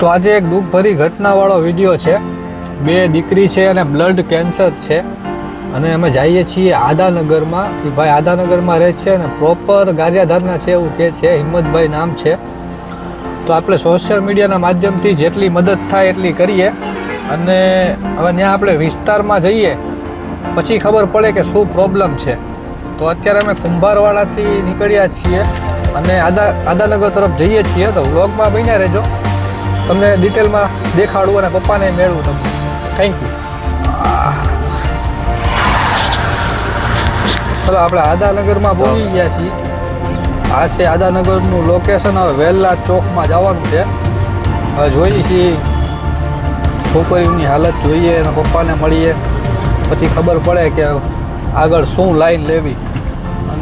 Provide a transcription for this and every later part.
તો આજે એક દુઃખભરી ઘટનાવાળો વીડિયો છે. બે દીકરી છે અને બ્લડ કેન્સર છે. અને અમે જઈએ છીએ આદાનગરમાં એ ભાઈ આદાનગરમાં રહે છે અને પ્રોપર ગારિયાધારના છે એવું કહે છે, હિંમતભાઈ નામ છે. તો આપણે સોશિયલ મીડિયાના માધ્યમથી જેટલી મદદ થાય એટલી કરીએ. અને હવે ત્યાં આપણે વિસ્તારમાં જઈએ, પછી ખબર પડે કે શું પ્રોબ્લેમ છે. તો અત્યારે અમે કુંભારવાડાથી નીકળ્યા છીએ અને આદા, આદાનગર તરફ જઈએ છીએ. તો વ્લોગમાં બન્યા રહેજો. તમને ડિટેલમાં દેખાડું અને પપ્પાને મેળવું તમને. થેન્ક યુ ચલો આપણે આદાનગરમાં પહોંચી ગયા છીએ. આ છે આદાનગરનું લોકેશન હવે વહેલા ચોકમાં જવાનું છે. હવે જોઈએ છીએ છોકરીઓની હાલત જોઈએ અને પપ્પાને મળીએ. પછી ખબર પડે કે આગળ શું લાઈન લેવી.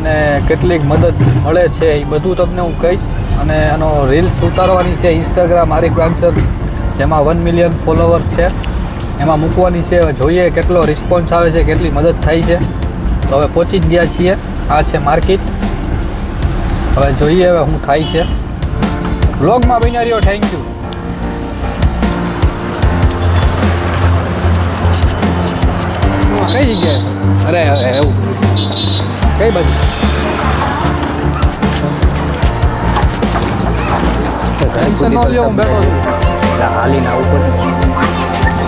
અને કેટલીક મદદ મળે છે એ બધું તમને હું કહીશ. અને એનો રીલ્સ ઉતારવાની છે ઇન્સ્ટાગ્રામ આરિફ વાંસર જેમાં વન મિલિયન ફોલોવર્સ છે. એમાં મૂકવાની છે જોઈએ કેટલો રિસ્પોન્સ આવે છે કેટલી મદદ થાય છે. તો હવે પહોંચી જ ગયા છીએ. આ છે માર્કેટ હવે જોઈએ હવે શું થાય છે. બ્લોગમાં બન્યા થેન્ક યુ કઈ જગ્યાએ? અરે અરે, એવું. કઈ બાજુ? ટેન્શન ન લ્યો હું બેઠો છું હાલીને આવું પડે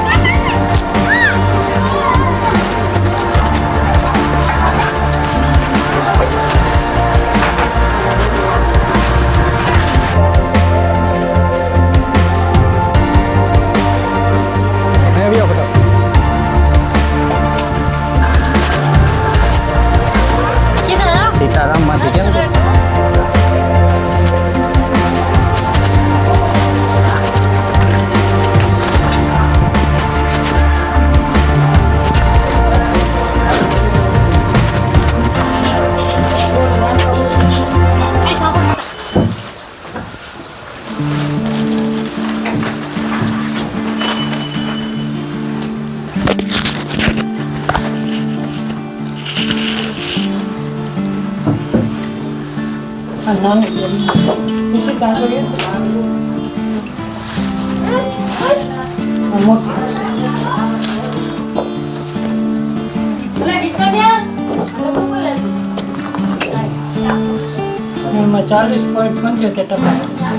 એમાં ચાલીસ પોઈન્ટ પંચોતેર ટકા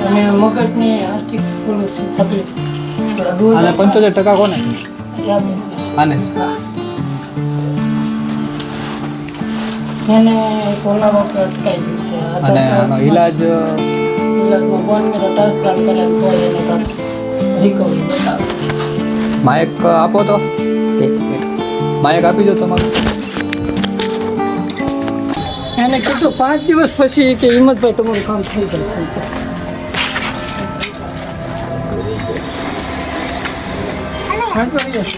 અને મગજની આર્થિક તકલીફ. પંચોતેર ટકા કોને? આને એને કોલા કે અટકાઈ ગયું છે. અને આનો ઈલાજ ઈલાજમાં બોન મેરો ટ્રાન્સપ્લાન્ટ કરેલ તો એને રિકવરી બતાવે. માયક આપો તો. એક મિનિટ. માયક આપી દો તમારું. એને કીધું પાંચ દિવસ પછી કે હિંમતભાઈ તમારું કામ થઈ જશે શાંત રહી જશે.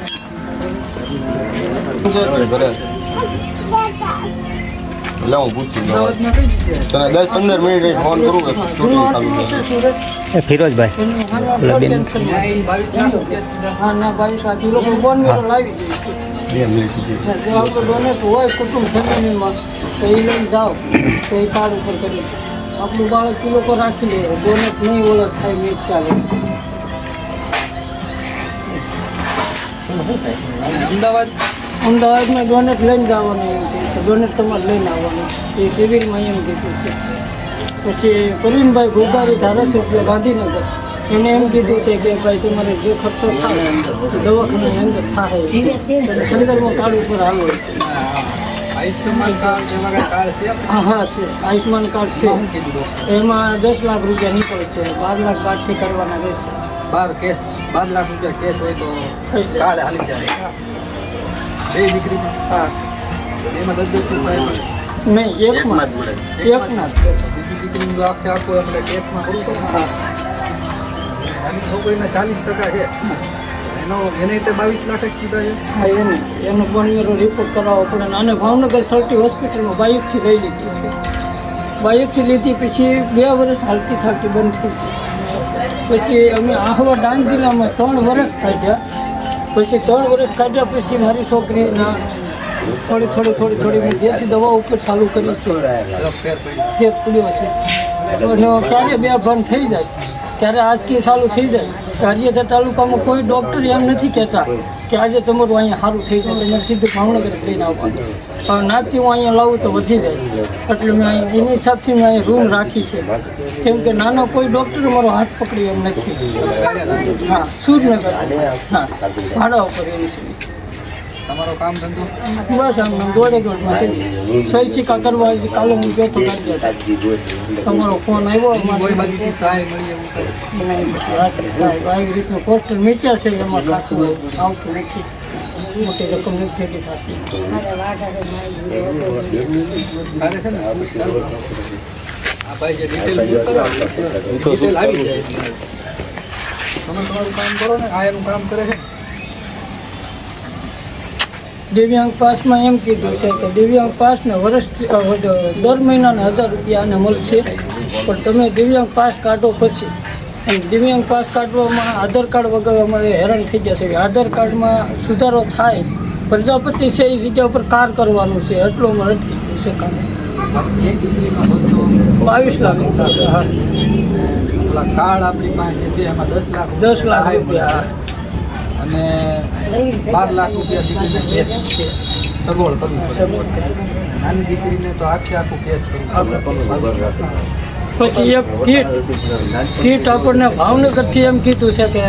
એટલે હું પૂછી લઉં તને દસ પંદર મિનિટ ફોન કરું કે શૂટિંગ ચાલુ છે. ફિરોજભાઈ ઓલા બે મિનિટ ડોનેટ હોય કુટુંબ ફેમિલીમાં તો એ લઈને જાઓ. તો એ કાર્ડ ઉપર કરી આપણું બાળક એ લોકો રાખી લે. ડોનેટ નહીં ઓળખ થાય મેં ચાલે. અમદાવાદ અમદાવાદમાં ડોનેટ લઈને જવાનું એમ કહે છે. ડોનેટ તમારે લઈને આવવાનું. એ સિવિલમાં એમ કીધું છે. પછી પ્રવીણભાઈ ગોબારી ધારાસભ્ય ગાંધીનગર. એને એમ કીધું છે કે ભાઈ તમારે જે ખર્ચો થાય એ દવાખાનાની અંદર થાય સંદર્ભમાં કાર્ડ ઉપર હાલો? હા હા છે. આયુષ્યમાન કાર્ડ છે? એમાં દસ લાખ રૂપિયા નીકળે છે. બાર લાખ બાદથી કરવાના રહેશે. બાર કેસ બાર લાખ રૂપિયા કેસ હોય તો. કાર્ડ હાલી જાય. બે દીકરી છે હા. એમાં દસ દસ પૈસા એમાં નહીં એકમાં એકના જ બીજી દીકરીનું તો આખે આખું આપણે કેસમાં કરવું પડે હા. નાની છોકરીના ચાલીસ ટકા છે. એનો એને તે બાવીસ લાખ જ કીધા છે. હા એને. એનો પણ રિપોર્ટ કરાવવો પડે ને. અને ભાવનગર સર્ટી હોસ્પિટલમાં બાયોપ્સી લઈ લીધી છે. બાયોપ્સી લીધી પછી બે વર્ષ હાલતી થાલતી બંધ થઈ ગઈ. પછી અમે આહવા ડાંગ જિલ્લામાં ત્રણ વર્ષ કાઢ્યા. પછી ત્રણ વર્ષ કાઢ્યા પછી મારી છોકરીના થોડી થોડી થોડી થોડી હું દેશી દવા ઉપર ચાલુ કરી છું. ફેર છે. ક્યારે બે ભણ થઈ જાય. ત્યારે આજથી ચાલુ થઈ જાય. કે હરિયાધા તાલુકામાં કોઈ ડૉક્ટર એમ નથી કહેતા. કે આજે તમારું અહીંયા સારું થઈ જાય તમારે સીધું ભાવનગર લઈને આવવાનું. હવે નાતી હું અહીંયા લાવું તો વધી જાય. એટલે મેં અહીંયા, એની હિસાબથી મેં અહીંયા રૂમ રાખી છે. કેમ કે નાનો કોઈ ડૉક્ટર મારો હાથ પકડી એમ નથી. હા, સુરનગર. હા ભાડા ઉપર એની છે તમારો કામ ધંધો? બસ આમ દોડે દોડમાં છે. સહી સિક્કા કરવા કાલે હું તો કરી દેતા. તમારો ફોન આવ્યો કોઈ બાજુથી સહાય મળી એવું? સાહેબ આવી રીતનું પોસ્ટર મીચા છે એમાં ખાતું. આવતું નથી. મોટી રકમ નથી થતી તારે છે ને? ચાલો. આ ભાઈ જે ડિટેલ ડિટેલ આવી જાય. તમે તમારું કામ કરો ને આ એનું કામ કરે છે. દિવ્યાંગ પાસમાં એમ કીધું છે કે દિવ્યાંગ પાસને વર્ષ દર મહિનાના હજાર રૂપિયા આને મળશે. પણ તમે દિવ્યાંગ પાસ કાઢો પછી. અને દિવ્યાંગ પાસ કાઢવામાં આધાર કાર્ડ વગર અમારે હેરાન થઈ જશે આધાર કાર્ડમાં સુધારો થાય. પ્રજાપતિ છે એ જગ્યા ઉપર કાર કરવાનું છે એટલું અમારે અટકી ગયું છે કામ. બાવીસ લાખ. હા કાર્ડ આપણી પાસે છે એમાં દસ લાખ દસ લાખ. રૂપિયા. અને બાર લાખ રૂપિયા કેસ સગવડ કરવું પડે. નાની દીકરીને તો આખે આખું કેસ કરવું પછી એક કીટ કીટ આપણને ભાવનગરથી એમ કીધું છે કે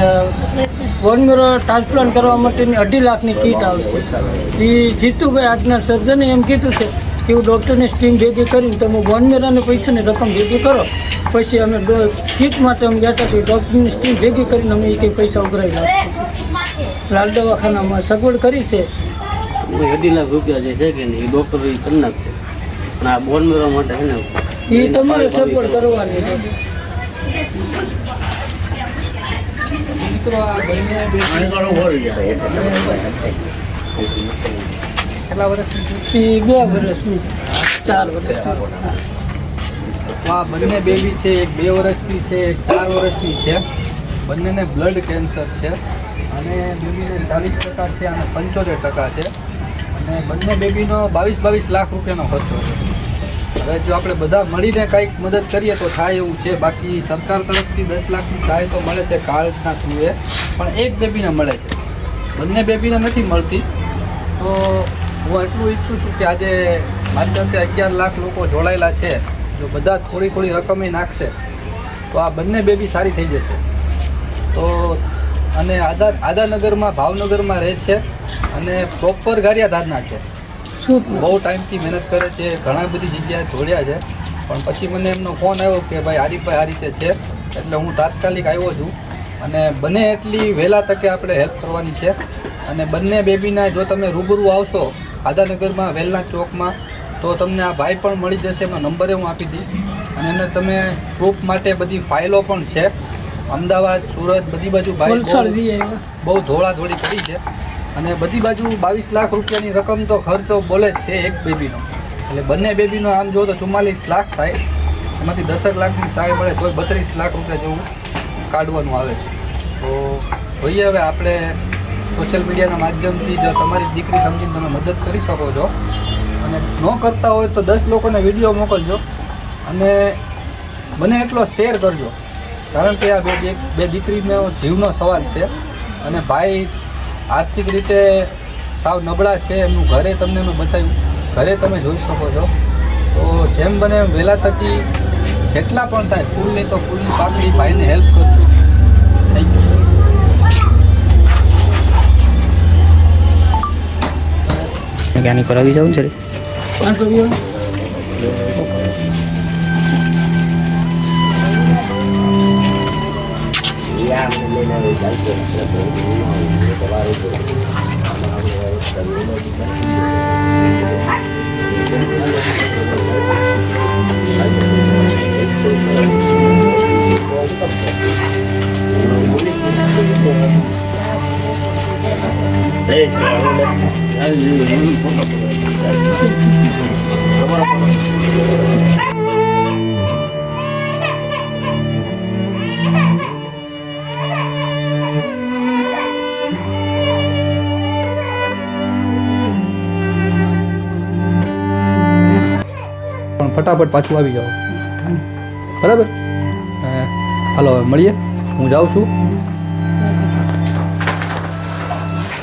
બોન મેરો ટ્રાન્સપ્લાન્ટ કરવા માટેની અઢી લાખની કીટ આવશે. એ જીતુભાઈ આજના સર્જને એમ કીધું છે કે હું ડૉક્ટરની સ્ટીમ ભેગી કરીને તમે બોન મેરાની પૈસાની રકમ ભેગી કરો. પછી અમે કીટ માટે અમે ગયા છીએ ડૉક્ટરની સ્ટીમ ભેગી કરીને અમે એ કંઈ પૈસા ઉઘરાવી નાખીશું. લાલ દવાખાનામાં સગવડ કરી છે. અઢી લાખ રૂપિયા જે છે કે નહીં એ ડૉક્ટર એ કરી નાખશે. પણ આ બોન મેળવવા માટે છે ને એ તમારે સગવડ કરવાની મિત્રો આ બંને બે કેટલા વર્ષની બે વર્ષની ચાર વર્ષની આ બંને બેબી છે એક બે વર્ષની છે એક ચાર વર્ષની છે. બંનેને બ્લડ કેન્સર છે. અને બેબીને ચાલીસ ટકા છે અને પંચોતેર ટકા છે. અને બંને બેબીનો બાવીસ બાવીસ લાખ રૂપિયાનો ખર્ચો છે. હવે જો આપણે બધા મળીને કંઈક મદદ કરીએ તો થાય એવું છે. બાકી સરકાર તરફથી દસ લાખની સહાય તો મળે છે કાર્ડના થ્રુએ. પણ એક બેબીને મળે છે. બંને બેબીને નથી મળતી. તો હું એટલું ઈચ્છું છું કે આજે કે અગિયાર લાખ લોકો જોડાયેલા છે. જો બધા થોડી થોડી રકમે નાખશે, તો આ બંને બેબી સારી થઈ જશે. તો અને આદા આદાનગરમાં ભાવનગરમાં રહે છે અને પ્રોપર ગારિયાધારના છે. શું? બહુ ટાઈમથી મહેનત કરે છે ઘણા બધી જગ્યાએ જોડ્યા છે. પણ પછી મને એમનો ફોન આવ્યો કે ભાઈ આરીફભાઈ આ રીતે છે એટલે હું તાત્કાલિક આવ્યો છું. અને બને એટલી વહેલા તકે આપણે હેલ્પ કરવાની છે. અને બંને બેબીના જો તમે રૂબરૂ આવશો આદાનગરમાં વેલના ચોકમાં તો તમને આ ભાઈ પણ મળી જશે એમનો નંબરે હું આપી દઈશ. અને એમને તમે પ્રૂફ માટે બધી ફાઇલો પણ છે. અમદાવાદ સુરત બધી બાજુ વલસાડ બહુ- ધોળા ધોળી કરી છે. અને બધી બાજુ બાવીસ લાખ રૂપિયાની રકમ તો ખર્ચો બોલે જ છે એક બેબીનો. એટલે બંને બેબીનો આમ જો તો ચુમ્માલીસ લાખ થાય. એમાંથી દસક લાખની સહાય મળે તો બત્રીસ લાખ રૂપિયા જેવું કાઢવાનું આવે છે. તો જોઈએ હવે આપણે સોશિયલ મીડિયાના માધ્યમથી જો તમારી દીકરી સમજીને તમે મદદ કરી શકો છો. અને ન કરતા હોય તો દસ લોકોને વીડિયો મોકલજો. અને બને એટલો શેર કરજો. કારણ કે આ બે બે- બે દીકરીનો જીવનો સવાલ છે અને ભાઈ આર્થિક રીતે સાવ નબળા છે એમનું ઘરે તમને મેં બતાવ્યું. ઘરે તમે જોઈ શકો છો. તો જેમ બને એમ વહેલા તકી જેટલા પણ થાય ફૂલની તો ફૂલની પાકડી ભાઈને હેલ્પ કરજો. થેન્ક યુ જ્ઞાની કરાવી જાઉં છે વાંધો નહીં. ફટાફટ પાછું આવી જાઓ. બરાબર? હાલો, હવે મળીએ. હું જાઉં છું.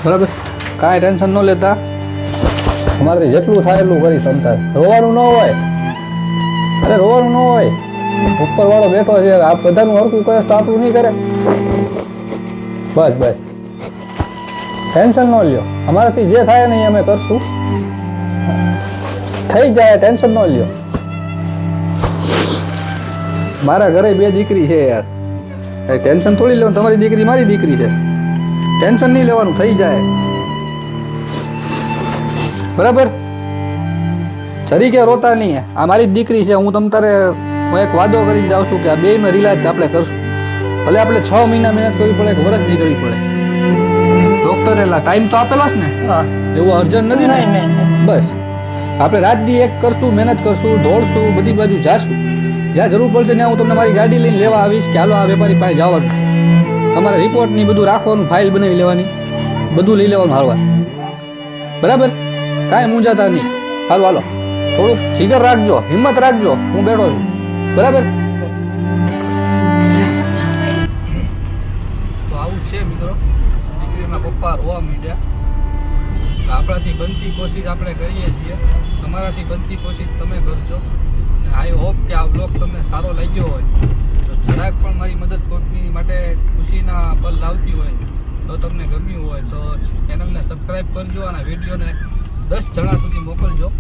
બરાબર? કાંઈ ટેન્શન ન લેતા. અમારે જેટલું થાય એટલું કરી તમતાર રોવાનું ન હોય. અરે, રોવાનું ન હોય. ઉપરવાળો બેઠો છે. આ બધાનું હરકું કરે તો આપણું નહીં કરે. બસ બસ. ટેન્શન ન લ્યો. અમારાથી જે થાય ને એ અમે કરશું. થઈ જાય, ટેન્શન ન લ્યો. મારા ઘરે બે દીકરી છે યાર. એ ટેન્શન થોડી લેવાનું તમારી દીકરી મારી દીકરી છે. ટેન્શન નહીં લેવાનું થઈ જાય. બરાબર? જરીકે રોતા નહીં. આ મારી જ દીકરી છે હું તમ તારે હું એક વાદો કરીને જાઉં છું કે આ બેમાં રિલાજ આપણે કરશું. ભલે આપણે છ મહિના મહેનત કરવી પડે એક વર્ષ નહીં કરવી પડે. ડોક્ટરે ટાઈમ તો આપેલો છે ને? એવું અર્જન્ટ નથી ને? બસ. આપણે રાત દી એક કરશું મહેનત કરશું દોડશું બધી બાજુ જાશું. જ્યાં જરૂર પડશે ત્યાં હું તમને મારી ગાડી લઈને લેવા આવીશ કે હાલો આ વેપારી પાસે જવાનું તમારે રિપોર્ટની બધું રાખવાનું ફાઇલ બનાવી લેવાની. બધું લઈ લેવાનું હાલવા. બરાબર? કાંઈ મૂંઝાતા નહીં. હાલો હાલો. થોડુંક જીગર રાખજો, હિંમત રાખજો. હું બેઠો છું. બરાબર? તો આવું છે મિત્રો. દીકરીના પપ્પા રોવા માંડ્યા. આપણાથી બનતી કોશિશ આપણે કરીએ છીએ. તમારાથી બનતી કોશિશ તમે કરજો. આઈ હોપ કે આ બ્લોગ તમને સારો લાગ્યો હોય. તો જરાક પણ મારી મદદ કોઈકની માટે ખુશીના પલ લાવતી હોય, તો તમને ગમ્યું હોય, તો ચેનલને સબસ્ક્રાઈબ કરજો અને વિડીયોને દસ જણા સુધી મોકલજો.